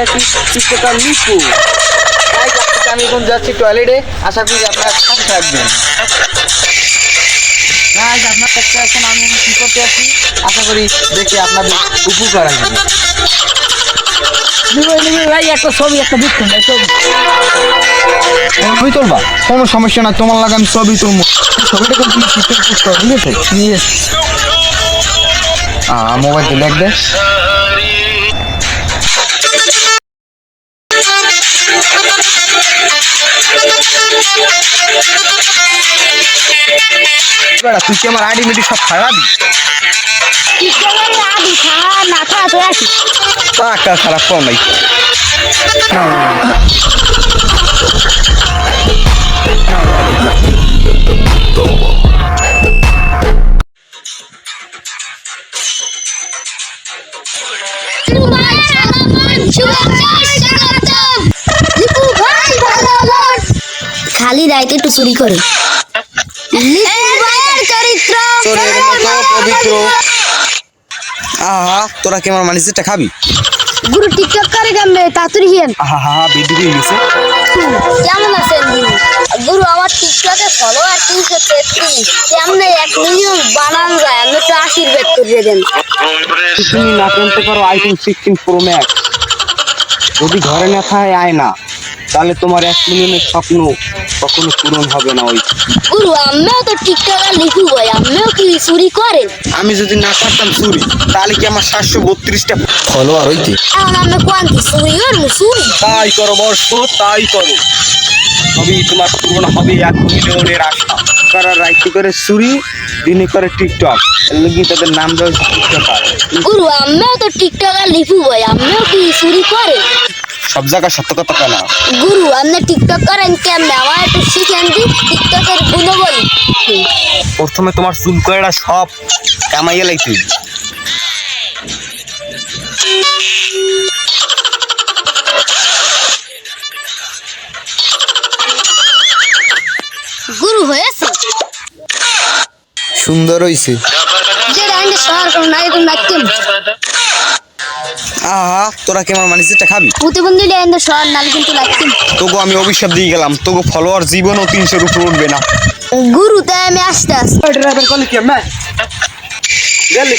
আছি টিকটকার লিপু আমি এখন যাচ্ছি টয়লেটে আশা করি আপনারা সাথে থাকবেন গাইজ আপনার কাছে এখন আমি কি করতে আছি আশা করি দেখে আপনাদের উপকার আসবে ভাই একটা ছবি একটা দেখুন ভাই ছবি ছবি তুলবা কোনো সমস্যা না তোমার লাগে আমি ছবি তুলবো ছবিটা কিন্তু তুমি টিকটক পোস্ট ঠিক আছে মোবাইল তো দেখ বেড়া তুই কি আমার আইডি মিডি সব খারাপই টাকা খারাপ কম নাই। খালি রাইতে একটু চুরি করে। চোরের মতো পবিত্র। আহা তোরা কি আমার মানিসটা খাবি? গুরু টিকটক করে কেমনে তাড়াতাড়ি হিয়েন। আহা হা হা বেডি কেমন আছেন গুরু? গুরু আমার টিকটকে ফলোয়ার তিনশো তেত্রিশ কেমনে এক মিলিয়ন বানান যায়? আমি একটু আশীর্বাদ করে দেন। তুমি না কিনতে পারো আইফোন সিক্সটিন প্রো ম্যাক্স যদি ঘরে না থাকে আয় না। তাহলে তোমার এক মিলিয়নের স্বপ্ন কখনো পূরণ হবে না ওই। গুরু আমিও তো টিকটকার লিখু ভাই আমিও কি চুরি করেন আমি যদি না করতাম চুরি তাহলে কি আমার সাতশো বত্রিশটা ফলোয়ার হইতে? এখন আমি কোয়ান কি চুরি করব চুরি? তাই করো বর্ষ তাই করো। সবই তোমার পূরণ হবে এক মিলিয়নের আশা। তারা রাইতে করে চুরি দিনে করে টিকটক। লাগি তাদের নাম রয়েছে টিকটকার। গুরু আমিও তো টিকটকার লিখু ভাই আমিও কি চুরি করে? সব জায়গায় সত্য কথা কেনা? গুরু আপনি টিকটক করেন কেমনে? আমার টিকটকের প্রথমে তোমার চুল কয়টা সব কামাইয়া হইবে। গুরু হয়েছে। সুন্দর হইছে। যে রাইন্ডে শহর কোন নাই। আহা তোরা কি আমার মানিসটা খাবি? প্রতিবন্ধী রাইন্ডে শহর নালে কিন্তু নাচতেন তোগো আমি অভিশাপ দিয়ে গেলাম। তোগো ফলোয়ার জীবনও তিনশোর উপর উঠবে না। গুরু তাই আমি আসতে আসতে। ড্রাইভার কল কি আমি গেলি?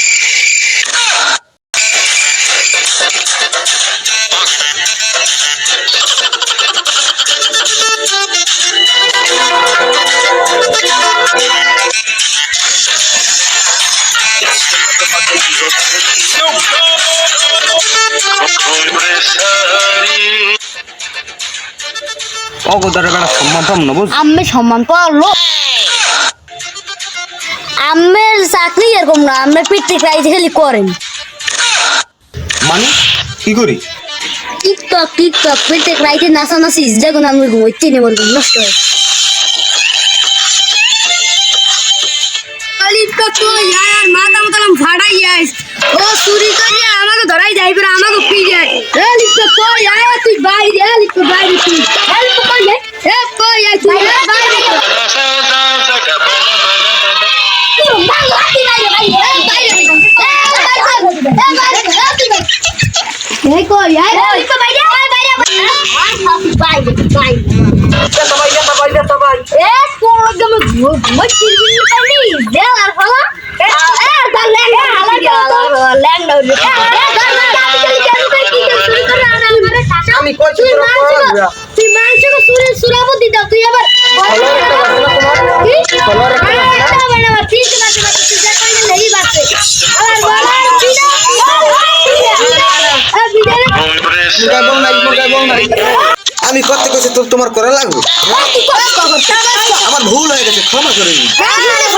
অগোদারে বেড়া সম্মান পাম না বুঝ আমি সম্মান পাওয়ার আমের চাকরি এরকম না আমরা পিঠে প্রাইজ খালি করেন। মানে? কি করি? টিকটক টিকটক পিঠে প্রাইজে নাচানাচি দেখুন আমি ঘুমাইতে নেব নষ্ট হয় টিকটক তো ইয়ার মাথা মতো ফাড়াই যাইস ও চুরি করে আমাকে ধরাই যাই আমাকে এই কই আয় লিখো বাইরে বাইরে বাইরে বাইরে এ কোন গম ঘুম চিরবিন পানি দে আর ফলা এ দা ল্যাং হালা ল্যাং দাও এ দর মা কাটি চলি কেন কই কি শুরু করে আনা আমারে টাকা আমি কইছি তুই তোরা মানছিস করবা। তুই মানছিস সুরে সুরাবো দিদা তুই আবার কি ফলোয়ার একটা আরে এটা বানাবা ঠিক আছে বাচ্চা তুই যা কইলে নেই বাচ্চা আমি করতে কইছি তো তোমার করা লাগবে? আমার ভুল হয়ে গেছে ক্ষমা করে দিন। হ্যাঁ